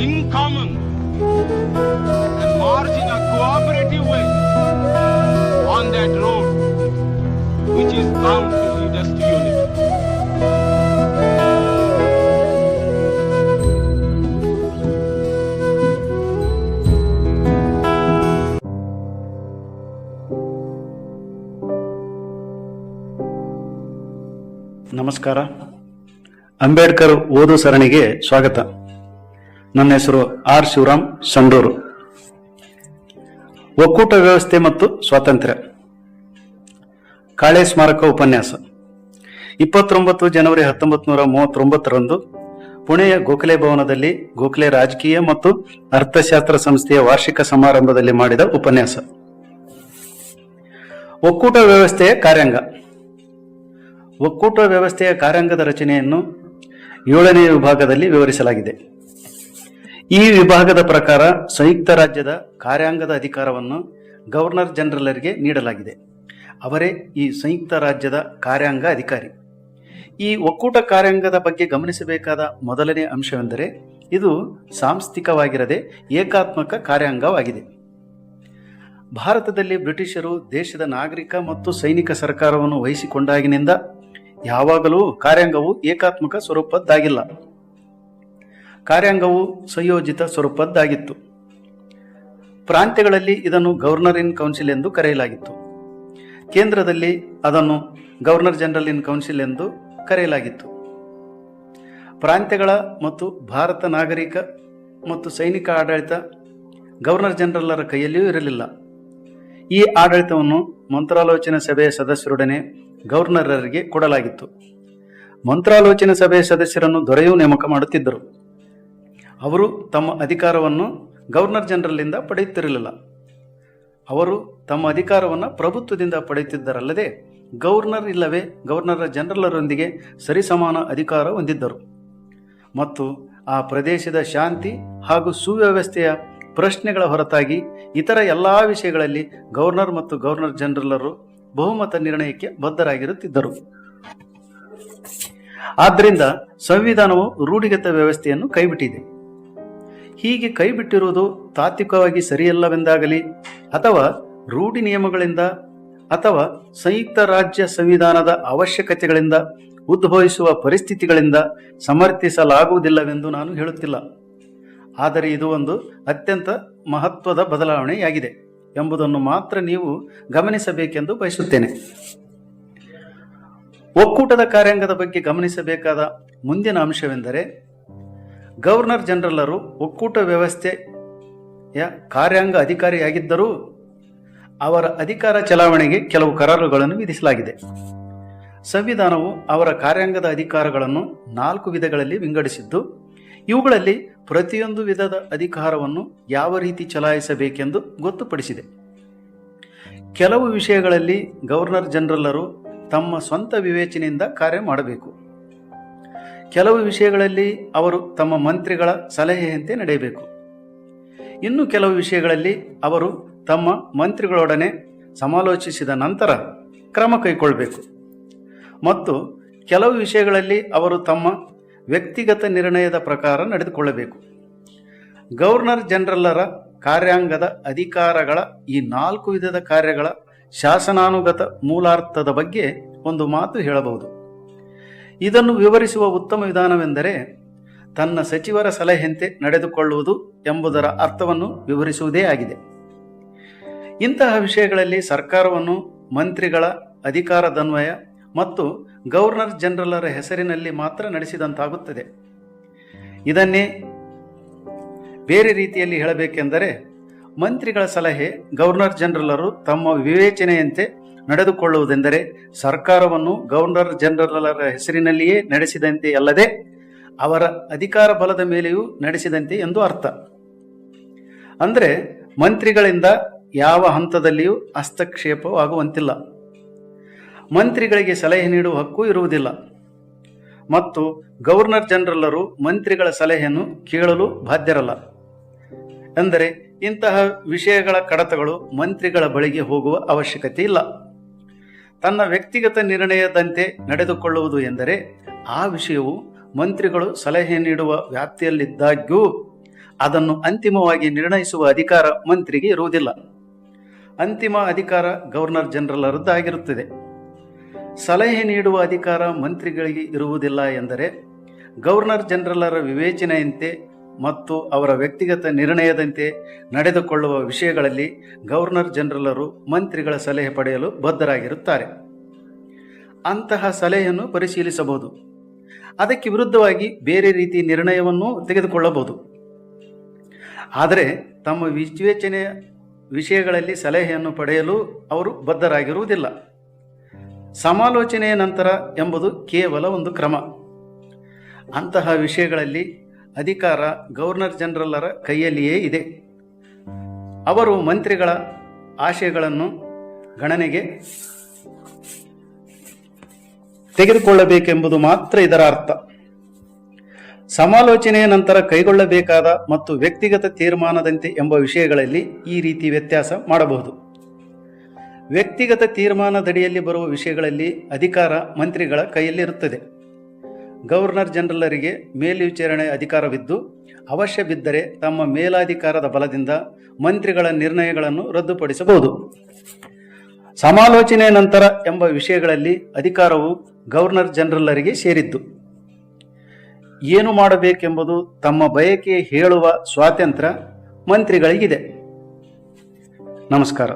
in common and march in a cooperative way on that road which is bound to lead us to unity. ನಮಸ್ಕಾರ ಅಂಬೇಡ್ಕರ್ ಓದು ಸರಣಿಗೆ ಸ್ವಾಗತ ನನ್ನ ಹೆಸರು R Shivaram Sandur. ಒಕ್ಕೂಟ ವ್ಯವಸ್ಥೆ ಮತ್ತು ಸ್ವಾತಂತ್ರ್ಯ. ಕಾಳೆ ಸ್ಮಾರಕ ಉಪನ್ಯಾಸ. ಇಪ್ಪತ್ತೊಂಬತ್ತು ಜನವರಿ ಹತ್ತೊಂಬತ್ತು ನೂರ ಮೂವತ್ತೊಂಬತ್ತರಂದು ಪುಣೆಯ ಗೋಖಲೆ ಭವನದಲ್ಲಿ ಗೋಖಲೆ ರಾಜಕೀಯ ಮತ್ತು ಅರ್ಥಶಾಸ್ತ್ರ ಸಂಸ್ಥೆಯ ವಾರ್ಷಿಕ ಸಮಾರಂಭದಲ್ಲಿ ಮಾಡಿದ ಉಪನ್ಯಾಸ. ಒಕ್ಕೂಟ ವ್ಯವಸ್ಥೆಯ ಕಾರ್ಯಾಂಗ. ಒಕ್ಕೂಟ ವ್ಯವಸ್ಥೆಯ ಕಾರ್ಯಾಂಗದ ರಚನೆಯನ್ನು ಏಳನೇ ವಿಭಾಗದಲ್ಲಿ ವಿವರಿಸಲಾಗಿದೆ. ಈ ವಿಭಾಗದ ಪ್ರಕಾರ ಸಂಯುಕ್ತ ರಾಜ್ಯದ ಕಾರ್ಯಾಂಗದ ಅಧಿಕಾರವನ್ನು ಗವರ್ನರ್ ಜನರಲರಿಗೆ ನೀಡಲಾಗಿದೆ. ಅವರೇ ಈ ಸಂಯುಕ್ತ ರಾಜ್ಯದ ಕಾರ್ಯಾಂಗ ಅಧಿಕಾರಿ. ಈ ಒಕ್ಕೂಟ ಕಾರ್ಯಾಂಗದ ಬಗ್ಗೆ ಗಮನಿಸಬೇಕಾದ ಮೊದಲನೇ ಅಂಶವೆಂದರೆ ಇದು ಸಾಂಸ್ಥಿಕವಾಗಿರದೆ ಏಕಾತ್ಮಕ ಕಾರ್ಯಾಂಗವಾಗಿದೆ. ಭಾರತದಲ್ಲಿ ಬ್ರಿಟಿಷರು ದೇಶದ ನಾಗರಿಕ ಮತ್ತು ಸೈನಿಕ ಸರ್ಕಾರವನ್ನು ವಹಿಸಿಕೊಂಡಾಗಿನಿಂದ ಯಾವಾಗಲೂ ಕಾರ್ಯಾಂಗವು ಏಕಾತ್ಮಕ ಸ್ವರೂಪದ್ದಾಗಿಲ್ಲ. ಕಾರ್ಯಾಂಗವು ಸಂಯೋಜಿತ ಸ್ವರೂಪದ್ದಾಗಿತ್ತು. ಪ್ರಾಂತ್ಯಗಳಲ್ಲಿ ಇದನ್ನು ಗವರ್ನರ್ ಇನ್ ಕೌನ್ಸಿಲ್ ಎಂದು ಕರೆಯಲಾಗಿತ್ತು. ಕೇಂದ್ರದಲ್ಲಿ ಅದನ್ನು ಗವರ್ನರ್ ಜನರಲ್ ಇನ್ ಕೌನ್ಸಿಲ್ ಎಂದು ಕರೆಯಲಾಗಿತ್ತು. ಪ್ರಾಂತ್ಯಗಳ ಮತ್ತು ಭಾರತ ನಾಗರಿಕ ಮತ್ತು ಸೈನಿಕ ಆಡಳಿತ ಗವರ್ನರ್ ಜನರಲ್ಲರ ಕೈಯಲ್ಲಿಯೂ ಇರಲಿಲ್ಲ. ಈ ಆಡಳಿತವನ್ನು ಮಂತ್ರಾಲೋಚನೆ ಸಭೆಯ ಸದಸ್ಯರೊಡನೆ ಗವರ್ನರರಿಗೆ ಕೊಡಲಾಗಿತ್ತು. ಮಂತ್ರಾಲೋಚನೆ ಸಭೆಯ ಸದಸ್ಯರನ್ನು ದೊರೆಯೂ ನೇಮಕ ಮಾಡುತ್ತಿದ್ದರು. ಅವರು ತಮ್ಮ ಅಧಿಕಾರವನ್ನು ಗವರ್ನರ್ ಜನರಲ್ನಿಂದ ಪಡೆಯುತ್ತಿರಲಿಲ್ಲ. ಅವರು ತಮ್ಮ ಅಧಿಕಾರವನ್ನು ಪ್ರಭುತ್ವದಿಂದ ಪಡೆಯುತ್ತಿದ್ದರಲ್ಲದೆ ಗವರ್ನರ್ ಇಲ್ಲವೇ ಗವರ್ನರ್ ಜನರಲರೊಂದಿಗೆ ಸರಿಸಮಾನ ಅಧಿಕಾರ ಹೊಂದಿದ್ದರು. ಮತ್ತು ಆ ಪ್ರದೇಶದ ಶಾಂತಿ ಹಾಗೂ ಸುವ್ಯವಸ್ಥೆಯ ಪ್ರಶ್ನೆಗಳ ಹೊರತಾಗಿ ಇತರ ಎಲ್ಲ ವಿಷಯಗಳಲ್ಲಿ ಗವರ್ನರ್ ಮತ್ತು ಗವರ್ನರ್ ಜನರಲರು ಬಹುಮತ ನಿರ್ಣಯಕ್ಕೆ ಬದ್ಧರಾಗಿರುತ್ತಿದ್ದರು. ಆದ್ದರಿಂದ ಸಂವಿಧಾನವು ರೂಢಿಗತ ವ್ಯವಸ್ಥೆಯನ್ನು ಕೈಬಿಟ್ಟಿದೆ. ಹೀಗೆ ಕೈಬಿಟ್ಟಿರುವುದು ತಾತ್ವಿಕವಾಗಿ ಸರಿಯಲ್ಲವೆಂದಾಗಲಿ ಅಥವಾ ರೂಢಿ ನಿಯಮಗಳಿಂದ ಅಥವಾ ಸಂಯುಕ್ತ ರಾಜ್ಯ ಸಂವಿಧಾನದ ಅವಶ್ಯಕತೆಗಳಿಂದ ಉದ್ಭವಿಸುವ ಪರಿಸ್ಥಿತಿಗಳಿಂದ ಸಮರ್ಥಿಸಲಾಗುವುದಿಲ್ಲವೆಂದು ನಾನು ಹೇಳುತ್ತಿಲ್ಲ. ಆದರೆ ಇದು ಒಂದು ಅತ್ಯಂತ ಮಹತ್ವದ ಬದಲಾವಣೆಯಾಗಿದೆ ಎಂಬುದನ್ನು ಮಾತ್ರ ನೀವು ಗಮನಿಸಬೇಕೆಂದು ಬಯಸುತ್ತೇನೆ. ಒಕ್ಕೂಟದ ಕಾರ್ಯಾಂಗದ ಬಗ್ಗೆ ಗಮನಿಸಬೇಕಾದ ಮುಂದಿನ ಅಂಶವೆಂದರೆ ಗವರ್ನರ್ ಜನರಲರು ಒಕ್ಕೂಟ ವ್ಯವಸ್ಥೆಯ ಕಾರ್ಯಾಂಗ ಅಧಿಕಾರಿಯಾಗಿದ್ದರೂ ಅವರ ಅಧಿಕಾರ ಚಲಾವಣೆಗೆ ಕೆಲವು ಕರಾರುಗಳನ್ನು ವಿಧಿಸಲಾಗಿದೆ. ಸಂವಿಧಾನವು ಅವರ ಕಾರ್ಯಾಂಗದ ಅಧಿಕಾರಗಳನ್ನು ನಾಲ್ಕು ವಿಧಗಳಲ್ಲಿ ವಿಂಗಡಿಸಿದ್ದು, ಇವುಗಳಲ್ಲಿ ಪ್ರತಿಯೊಂದು ವಿಧದ ಅಧಿಕಾರವನ್ನು ಯಾವ ರೀತಿ ಚಲಾಯಿಸಬೇಕೆಂದು ಗೊತ್ತುಪಡಿಸಿದೆ. ಕೆಲವು ವಿಷಯಗಳಲ್ಲಿ ಗವರ್ನರ್ ಜನರಲರು ತಮ್ಮ ಸ್ವಂತ ವಿವೇಚನೆಯಿಂದ ಕಾರ್ಯ ಮಾಡಬೇಕು. ಕೆಲವು ವಿಷಯಗಳಲ್ಲಿ ಅವರು ತಮ್ಮ ಮಂತ್ರಿಗಳ ಸಲಹೆಯಂತೆ ನಡೆಯಬೇಕು. ಇನ್ನು ಕೆಲವು ವಿಷಯಗಳಲ್ಲಿ ಅವರು ತಮ್ಮ ಮಂತ್ರಿಗಳೊಡನೆ ಸಮಾಲೋಚಿಸಿದ ನಂತರ ಕ್ರಮ ಕೈಗೊಳ್ಳಬೇಕು. ಮತ್ತು ಕೆಲವು ವಿಷಯಗಳಲ್ಲಿ ಅವರು ತಮ್ಮ ವ್ಯಕ್ತಿಗತ ನಿರ್ಣಯದ ಪ್ರಕಾರ ನಡೆದುಕೊಳ್ಳಬೇಕು. ಗವರ್ನರ್ ಜನರಲ್ಲರ ಕಾರ್ಯಾಂಗದ ಅಧಿಕಾರಗಳ ಈ ನಾಲ್ಕು ವಿಧದ ಕಾರ್ಯಗಳ ಶಾಸನಾನುಗತ ಮೂಲಾರ್ಥದ ಬಗ್ಗೆ ಒಂದು ಮಾತು ಹೇಳಬಹುದು. ಇದನ್ನು ವಿವರಿಸುವ ಉತ್ತಮ ವಿಧಾನವೆಂದರೆ ತನ್ನ ಸಚಿವರ ಸಲಹೆಯಂತೆ ನಡೆದುಕೊಳ್ಳುವುದು ಎಂಬುದರ ಅರ್ಥವನ್ನು ವಿವರಿಸುವುದೇ ಆಗಿದೆ. ಇಂತಹ ವಿಷಯಗಳಲ್ಲಿ ಸರ್ಕಾರವನ್ನು ಮಂತ್ರಿಗಳ ಅಧಿಕಾರದನ್ವಯ ಮತ್ತು ಗವರ್ನರ್ ಜನರಲರ ಹೆಸರಿನಲ್ಲಿ ಮಾತ್ರ ನಡೆಸಿದಂತಾಗುತ್ತದೆ. ಇದನ್ನೇ ಬೇರೆ ರೀತಿಯಲ್ಲಿ ಹೇಳಬೇಕೆಂದರೆ ಮಂತ್ರಿಗಳ ಸಲಹೆ ಗವರ್ನರ್ ಜನರಲರು ತಮ್ಮ ವಿವೇಚನೆಯಂತೆ ನಡೆದುಕೊಳ್ಳುವುದೆಂದರೆ ಸರ್ಕಾರವನ್ನು ಗವರ್ನರ್ ಜನರಲರ ಹೆಸರಿನಲ್ಲಿಯೇ ನಡೆಸಿದಂತೆ ಅಲ್ಲದೆ ಅವರ ಅಧಿಕಾರ ಬಲದ ಮೇಲೆಯೂ ನಡೆಸಿದಂತೆ ಎಂದು ಅರ್ಥ. ಅಂದರೆ ಮಂತ್ರಿಗಳಿಂದ ಯಾವ ಹಂತದಲ್ಲಿಯೂ ಹಸ್ತಕ್ಷೇಪವಾಗುವಂತಿಲ್ಲ. ಮಂತ್ರಿಗಳಿಗೆ ಸಲಹೆ ನೀಡುವ ಹಕ್ಕು ಇರುವುದಿಲ್ಲ. ಮತ್ತು ಗವರ್ನರ್ ಜನರಲ್ಲರು ಮಂತ್ರಿಗಳ ಸಲಹೆಯನ್ನು ಕೇಳಲು ಬಾಧ್ಯರಲ್ಲ. ಅಂದರೆ ಇಂತಹ ವಿಷಯಗಳ ಕಡತಗಳು ಮಂತ್ರಿಗಳ ಬಳಿಗೆ ಹೋಗುವ ಅವಶ್ಯಕತೆ ಇಲ್ಲ. ತನ್ನ ವ್ಯಕ್ತಿಗತ ನಿರ್ಣಯದಂತೆ ನಡೆದುಕೊಳ್ಳುವುದು ಎಂದರೆ ಆ ವಿಷಯವು ಮಂತ್ರಿಗಳು ಸಲಹೆ ನೀಡುವ ವ್ಯಾಪ್ತಿಯಲ್ಲಿದ್ದಾಗ್ಯೂ ಅದನ್ನು ಅಂತಿಮವಾಗಿ ನಿರ್ಣಯಿಸುವ ಅಧಿಕಾರ ಮಂತ್ರಿಗೆ ಇರುವುದಿಲ್ಲ. ಅಂತಿಮ ಅಧಿಕಾರ ಗವರ್ನರ್ ಜನರಲ್ರದ್ದಾಗಿರುತ್ತದೆ ಸಲಹೆ ನೀಡುವ ಅಧಿಕಾರ ಮಂತ್ರಿಗಳಿಗೆ ಇರುವುದಿಲ್ಲ ಎಂದರೆ ಗವರ್ನರ್ ಜನರಲರ ವಿವೇಚನೆಯಂತೆ ಮತ್ತು ಅವರ ವ್ಯಕ್ತಿಗತ ನಿರ್ಣಯದಂತೆ ನಡೆದುಕೊಳ್ಳುವ ವಿಷಯಗಳಲ್ಲಿ ಗವರ್ನರ್ ಜನರಲರು ಮಂತ್ರಿಗಳ ಸಲಹೆ ಪಡೆಯಲು ಬದ್ಧರಾಗಿರುತ್ತಾರೆ. ಅಂತಹ ಸಲಹೆಯನ್ನು ಪರಿಶೀಲಿಸಬಹುದು. ಅದಕ್ಕೆ ವಿರುದ್ಧವಾಗಿ ಬೇರೆ ರೀತಿ ನಿರ್ಣಯವನ್ನು ತೆಗೆದುಕೊಳ್ಳಬಹುದು. ಆದರೆ ತಮ್ಮ ವಿವೇಚನೆಯ ವಿಷಯಗಳಲ್ಲಿ ಸಲಹೆಯನ್ನು ಪಡೆಯಲು ಅವರು ಬದ್ಧರಾಗಿರುವುದಿಲ್ಲ. ಸಮಾಲೋಚನೆಯ ನಂತರ ಎಂಬುದು ಕೇವಲ ಒಂದು ಕ್ರಮ. ಅಂತಹ ವಿಷಯಗಳಲ್ಲಿ ಅಧಿಕಾರ ಗವರ್ನರ್ ಜನರಲ್ಲರ ಕೈಯಲ್ಲಿಯೇ ಇದೆ. ಅವರು ಮಂತ್ರಿಗಳ ಆಶಯಗಳನ್ನು ಗಣನೆಗೆ ತೆಗೆದುಕೊಳ್ಳಬೇಕೆಂಬುದು ಮಾತ್ರ ಇದರ ಅರ್ಥ. ಸಮಾಲೋಚನೆಯ ನಂತರ ಕೈಗೊಳ್ಳಬೇಕಾದ ಮತ್ತು ವ್ಯಕ್ತಿಗತ ತೀರ್ಮಾನದಂತೆ ಎಂಬ ವಿಷಯಗಳಲ್ಲಿ ಈ ರೀತಿ ವ್ಯತ್ಯಾಸ ಮಾಡಬಹುದು. ವ್ಯಕ್ತಿಗತ ತೀರ್ಮಾನದಡಿಯಲ್ಲಿ ಬರುವ ವಿಷಯಗಳಲ್ಲಿ ಅಧಿಕಾರ ಮಂತ್ರಿಗಳ ಕೈಯಲ್ಲಿರುತ್ತದೆ. ಗವರ್ನರ್ ಜನರಲರಿಗೆ ಮೇಲ್ವಿಚಾರಣೆ ಅಧಿಕಾರವಿದ್ದು ಅವಶ್ಯ ಬಿದ್ದರೆ ತಮ್ಮ ಮೇಲಾಧಿಕಾರದ ಬಲದಿಂದ ಮಂತ್ರಿಗಳ ನಿರ್ಣಯಗಳನ್ನು ರದ್ದುಪಡಿಸಬಹುದು. ಸಮಾಲೋಚನೆಯ ನಂತರ ಎಂಬ ವಿಷಯಗಳಲ್ಲಿ ಅಧಿಕಾರವು ಗವರ್ನರ್ ಜನರಲರಿಗೆ ಸೇರಿದ್ದು. ಏನು ಮಾಡಬೇಕೆಂಬುದು ತಮ್ಮ ಬಯಕೆ ಹೇಳುವ ಸ್ವಾತಂತ್ರ್ಯ ಮಂತ್ರಿಗಳಿಗಿದೆ. ನಮಸ್ಕಾರ.